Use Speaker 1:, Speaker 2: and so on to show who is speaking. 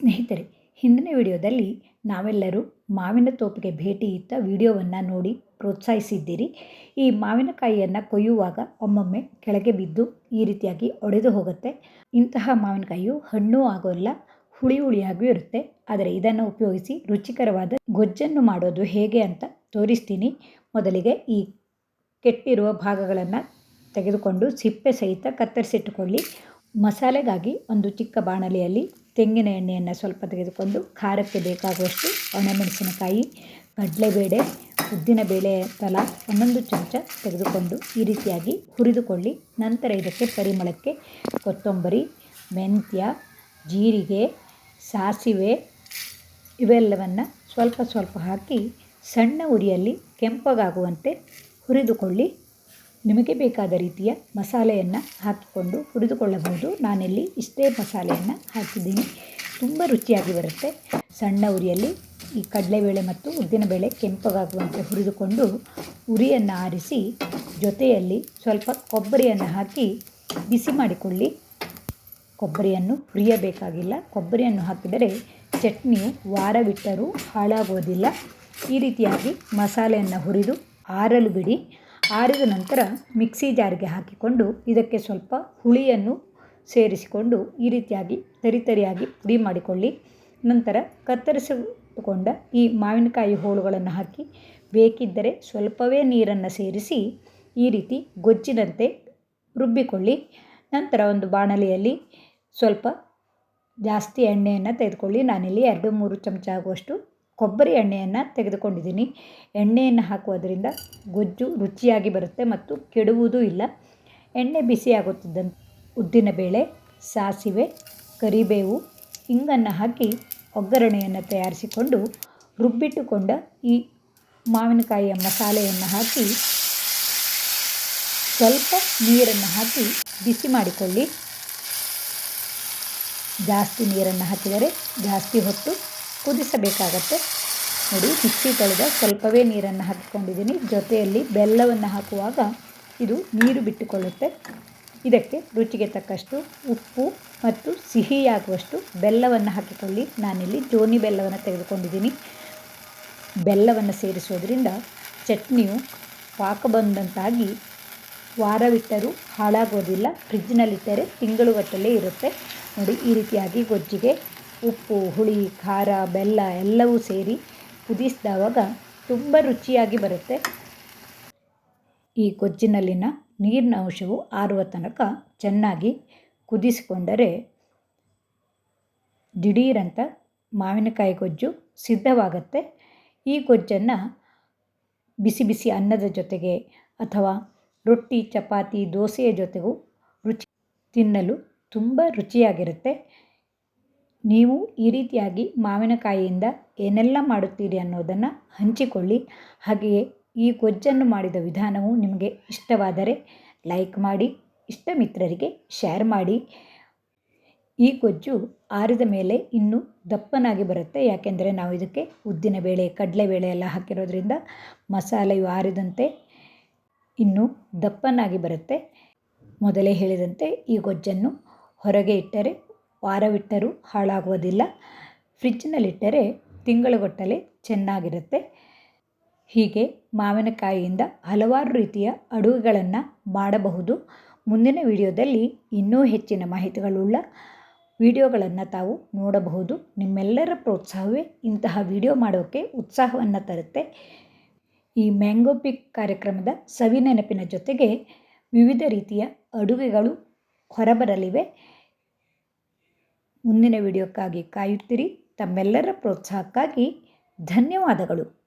Speaker 1: ಸ್ನೇಹಿತರೆ, ಹಿಂದಿನ ವಿಡಿಯೋದಲ್ಲಿ ನಾವೆಲ್ಲರೂ ಮಾವಿನ ತೋಪಿಗೆ ಭೇಟಿ ಇತ್ತ ವಿಡಿಯೋವನ್ನು ನೋಡಿ ಪ್ರೋತ್ಸಾಹಿಸಿದ್ದೀರಿ. ಈ ಮಾವಿನಕಾಯಿಯನ್ನು ಕೊಯ್ಯುವಾಗ ಒಮ್ಮೊಮ್ಮೆ ಕೆಳಗೆ ಬಿದ್ದು ಈ ರೀತಿಯಾಗಿ ಒಡೆದು ಹೋಗುತ್ತೆ. ಇಂತಹ ಮಾವಿನಕಾಯಿಯು ಹಣ್ಣು ಆಗೋಲ್ಲ ಹುಳಿ ಹುಳಿಯಾಗಿಯೂ ಇರುತ್ತೆ. ಆದರೆ ಇದನ್ನು ಉಪಯೋಗಿಸಿ ರುಚಿಕರವಾದ ಗೊಜ್ಜನ್ನು ಮಾಡೋದು ಹೇಗೆ ಅಂತ ತೋರಿಸ್ತೀನಿ. ಮೊದಲಿಗೆ ಈ ಕೆಟ್ಟಿರುವ ಭಾಗಗಳನ್ನು ತೆಗೆದುಕೊಂಡು ಸಿಪ್ಪೆ ಸಹಿತ ಕತ್ತರಿಸಿಟ್ಟುಕೊಳ್ಳಿ. ಮಸಾಲೆಗಾಗಿ ಒಂದು ಚಿಕ್ಕ ಬಾಣಲೆಯಲ್ಲಿ ತೆಂಗಿನ ಎಣ್ಣೆಯನ್ನು ಸ್ವಲ್ಪ ತೆಗೆದುಕೊಂಡು ಖಾರಕ್ಕೆ ಬೇಕಾಗುವಷ್ಟು ಒಣಮೆಣಸಿನಕಾಯಿ, ಕಡಲೆಬೇಳೆ ಉದ್ದಿನಬೇಳೆ ತಲಾ, ಒಂದೊಂದು ಚಮಚ ತೆಗೆದುಕೊಂಡು ಈ ರೀತಿಯಾಗಿ ಹುರಿದುಕೊಳ್ಳಿ. ನಂತರ ಇದಕ್ಕೆ ಪರಿಮಳಕ್ಕೆ ಕೊತ್ತಂಬರಿ, ಮೆಂತ್ಯ, ಜೀರಿಗೆ, ಸಾಸಿವೆ ಇವೆಲ್ಲವನ್ನು ಸ್ವಲ್ಪ ಸ್ವಲ್ಪ ಹಾಕಿ ಸಣ್ಣ ಉರಿಯಲ್ಲಿ ಕೆಂಪಗಾಗುವಂತೆ ಹುರಿದುಕೊಳ್ಳಿ. ನಿಮಗೆ ಬೇಕಾದ ರೀತಿಯ ಮಸಾಲೆಯನ್ನು ಹಾಕಿಕೊಂಡು ಹುರಿದುಕೊಳ್ಳಬಹುದು. ನಾನಿಲ್ಲಿ ಇಷ್ಟೇ ಮಸಾಲೆಯನ್ನು ಹಾಕಿದ್ದೀನಿ. ತುಂಬ ರುಚಿಯಾಗಿ ಬರುತ್ತೆ. ಸಣ್ಣ ಉರಿಯಲ್ಲಿ ಈ ಕಡಲೆಬೇಳೆ ಮತ್ತು ಉದ್ದಿನಬೇಳೆ ಕೆಂಪಗಾಗುವಂತೆ ಹುರಿದುಕೊಂಡು ಉರಿಯನ್ನು ಆರಿಸಿ ಜೊತೆಯಲ್ಲಿ ಸ್ವಲ್ಪ ಕೊಬ್ಬರಿಯನ್ನು ಹಾಕಿ ಬಿಸಿ ಮಾಡಿಕೊಳ್ಳಿ. ಕೊಬ್ಬರಿಯನ್ನು ಹುರಿಯಬೇಕಾಗಿಲ್ಲ. ಕೊಬ್ಬರಿಯನ್ನು ಹಾಕಿದರೆ ಚಟ್ನಿಯು ವಾರ ಬಿಟ್ಟರೂ ಹಾಳಾಗುವುದಿಲ್ಲ ಈ ರೀತಿಯಾಗಿ ಮಸಾಲೆಯನ್ನು ಹುರಿದು ಆರಲು ಬಿಡಿ. ಆರಿದ ನಂತರ ಮಿಕ್ಸಿ ಜಾರಿಗೆ ಹಾಕಿಕೊಂಡು ಇದಕ್ಕೆ ಸ್ವಲ್ಪ ಹುಳಿಯನ್ನು ಸೇರಿಸಿಕೊಂಡು ಈ ರೀತಿಯಾಗಿ ತರಿತರಿಯಾಗಿ ಪುಡಿ ಮಾಡಿಕೊಳ್ಳಿ. ನಂತರ ಕತ್ತರಿಸಿಕೊಂಡ ಈ ಮಾವಿನಕಾಯಿ ಹೋಳುಗಳನ್ನು ಹಾಕಿ ಬೇಕಿದ್ದರೆ ಸ್ವಲ್ಪವೇ ನೀರನ್ನು ಸೇರಿಸಿ ಈ ರೀತಿ ಗೊಜ್ಜಿನಂತೆ ರುಬ್ಬಿಕೊಳ್ಳಿ. ನಂತರ ಒಂದು ಬಾಣಲೆಯಲ್ಲಿ ಸ್ವಲ್ಪ ಜಾಸ್ತಿ ಎಣ್ಣೆಯನ್ನು ತೆಗೆದುಕೊಳ್ಳಿ. ನಾನಿಲ್ಲಿ ಎರಡು ಮೂರು ಚಮಚ ಆಗುವಷ್ಟು ಕೊಬ್ಬರಿ ಎಣ್ಣೆಯನ್ನು ತೆಗೆದುಕೊಂಡಿದ್ದೀನಿ. ಎಣ್ಣೆಯನ್ನು ಹಾಕುವುದರಿಂದ ಗೊಜ್ಜು ರುಚಿಯಾಗಿ ಬರುತ್ತೆ ಮತ್ತು ಕೆಡುವುದೂ ಇಲ್ಲ. ಎಣ್ಣೆ ಬಿಸಿಯಾಗುತ್ತಿದ್ದಂತೆ ಉದ್ದಿನಬೇಳೆ ಸಾಸಿವೆ, ಕರಿಬೇವು ಹಿಂಗನ್ನು ಹಾಕಿ ಒಗ್ಗರಣೆಯನ್ನು ತಯಾರಿಸಿಕೊಂಡು ರುಬ್ಬಿಟ್ಟುಕೊಂಡ ಈ ಮಾವಿನಕಾಯಿಯ ಮಸಾಲೆಯನ್ನು ಹಾಕಿ ಸ್ವಲ್ಪ ನೀರನ್ನು ಹಾಕಿ ಬಿಸಿ ಮಾಡಿಕೊಳ್ಳಿ. ಜಾಸ್ತಿ ನೀರನ್ನು ಹಾಕಿದರೆ ಜಾಸ್ತಿ ಹೊತ್ತು ಕುದಿಸಬೇಕಾಗತ್ತೆ. ನೋಡಿ, ಮಿಕ್ಸಿ ತೊಳೆದ ಸ್ವಲ್ಪವೇ ನೀರನ್ನು ಹಾಕಿಕೊಂಡಿದ್ದೀನಿ. ಜೊತೆಯಲ್ಲಿ ಬೆಲ್ಲವನ್ನು ಹಾಕುವಾಗ ಇದು ನೀರು ಬಿಟ್ಟುಕೊಳ್ಳುತ್ತೆ. ಇದಕ್ಕೆ ರುಚಿಗೆ ತಕ್ಕಷ್ಟು ಉಪ್ಪು ಮತ್ತು ಸಿಹಿಯಾಗುವಷ್ಟು ಬೆಲ್ಲವನ್ನು ಹಾಕಿಕೊಳ್ಳಿ. ನಾನಿಲ್ಲಿ ಜೋನಿ ಬೆಲ್ಲವನ್ನು ತೆಗೆದುಕೊಂಡಿದ್ದೀನಿ. ಬೆಲ್ಲವನ್ನು ಸೇರಿಸೋದ್ರಿಂದ ಚಟ್ನಿಯು ಪಾಕ ಬಂದಂತಾಗಿ ವಾರವಿಟ್ಟರೂ ಹಾಳಾಗೋದಿಲ್ಲ. ಫ್ರಿಜ್ಜಿನಲ್ಲಿಟ್ಟರೆ ತಿಂಗಳುಗಟ್ಟಲೆ ಇರುತ್ತೆ. ನೋಡಿ, ಈ ರೀತಿಯಾಗಿ ಗೊಜ್ಜಿಗೆ ಉಪ್ಪು, ಹುಳಿ, ಖಾರ, ಬೆಲ್ಲ ಎಲ್ಲವೂ ಸೇರಿ ಕುದಿಸಿದವಾಗ ತುಂಬ ರುಚಿಯಾಗಿ ಬರುತ್ತೆ. ಈ ಗೊಜ್ಜಿನಲ್ಲಿನ ನೀರಿನ ಅಂಶವು ಆರುವ ತನಕ ಚೆನ್ನಾಗಿ ಕುದಿಸಿಕೊಂಡರೆ ದಿಢೀರಂತ ಮಾವಿನಕಾಯಿ ಗೊಜ್ಜು ಸಿದ್ಧವಾಗುತ್ತೆ. ಈ ಗೊಜ್ಜನ್ನು ಬಿಸಿ ಬಿಸಿ ಅನ್ನದ ಜೊತೆಗೆ ಅಥವಾ ರೊಟ್ಟಿ, ಚಪಾತಿ, ದೋಸೆಯ ಜೊತೆಗೂ ರುಚಿ ತಿನ್ನಲು ತುಂಬ ರುಚಿಯಾಗಿರುತ್ತೆ. ನೀವು ಈ ರೀತಿಯಾಗಿ ಮಾವಿನಕಾಯಿಯಿಂದ ಏನೆಲ್ಲ ಮಾಡುತ್ತೀರಿ ಅನ್ನೋದನ್ನು ಹಂಚಿಕೊಳ್ಳಿ. ಹಾಗೆಯೇ ಈ ಗೊಜ್ಜನ್ನು ಮಾಡಿದ ವಿಧಾನವು ನಿಮಗೆ ಇಷ್ಟವಾದರೆ ಲೈಕ್ ಮಾಡಿ ಇಷ್ಟ ಮಿತ್ರರಿಗೆ ಶೇರ್ ಮಾಡಿ. ಈ ಗೊಜ್ಜು ಆರಿದ ಮೇಲೆ ಇನ್ನೂ ದಪ್ಪನಾಗಿ ಬರುತ್ತೆ. ಯಾಕೆಂದರೆ ನಾವು ಇದಕ್ಕೆ ಉದ್ದಿನಬೇಳೆ ಕಡಲೆಬೇಳೆ ಎಲ್ಲ ಹಾಕಿರೋದ್ರಿಂದ ಮಸಾಲೆಯು ಆರಿದಂತೆ ಇನ್ನೂ ದಪ್ಪನಾಗಿ ಬರುತ್ತೆ. ಮೊದಲೇ ಹೇಳಿದಂತೆ ಈ ಗೊಜ್ಜನ್ನು ಹೊರಗೆ ಇಟ್ಟರೆ ವಾರವಿಟ್ಟರೂ ಹಾಳಾಗುವುದಿಲ್ಲ. ಫ್ರಿಜ್ಜಿನಲ್ಲಿಟ್ಟರೆ ತಿಂಗಳುಗಟ್ಟಲೆ ಚೆನ್ನಾಗಿರುತ್ತೆ. ಹೀಗೆ ಮಾವಿನಕಾಯಿಯಿಂದ ಹಲವಾರು ರೀತಿಯ ಅಡುಗೆಗಳನ್ನು ಮಾಡಬಹುದು. ಮುಂದಿನ ವಿಡಿಯೋದಲ್ಲಿ ಇನ್ನೂ ಹೆಚ್ಚಿನ ಮಾಹಿತಿಗಳುಳ್ಳ ವಿಡಿಯೋಗಳನ್ನು ತಾವು ನೋಡಬಹುದು. ನಿಮ್ಮೆಲ್ಲರ ಪ್ರೋತ್ಸಾಹವೇ ಇಂತಹ ವಿಡಿಯೋ ಮಾಡೋಕ್ಕೆ ಉತ್ಸಾಹವನ್ನು ತರುತ್ತೆ. ಈ ಮ್ಯಾಂಗೋ ಪಿಕ್ ಕಾರ್ಯಕ್ರಮದ ಸವಿನೆನಪಿನ ಜೊತೆಗೆ ವಿವಿಧ ರೀತಿಯ ಅಡುಗೆಗಳು ಹೊರಬರಲಿವೆ. ಮುಂದಿನ ವಿಡಿಯೋಕ್ಕಾಗಿ ಕಾಯುತ್ತೀರಿ. ತಮ್ಮೆಲ್ಲರ ಪ್ರೋತ್ಸಾಹಕ್ಕಾಗಿ ಧನ್ಯವಾದಗಳು.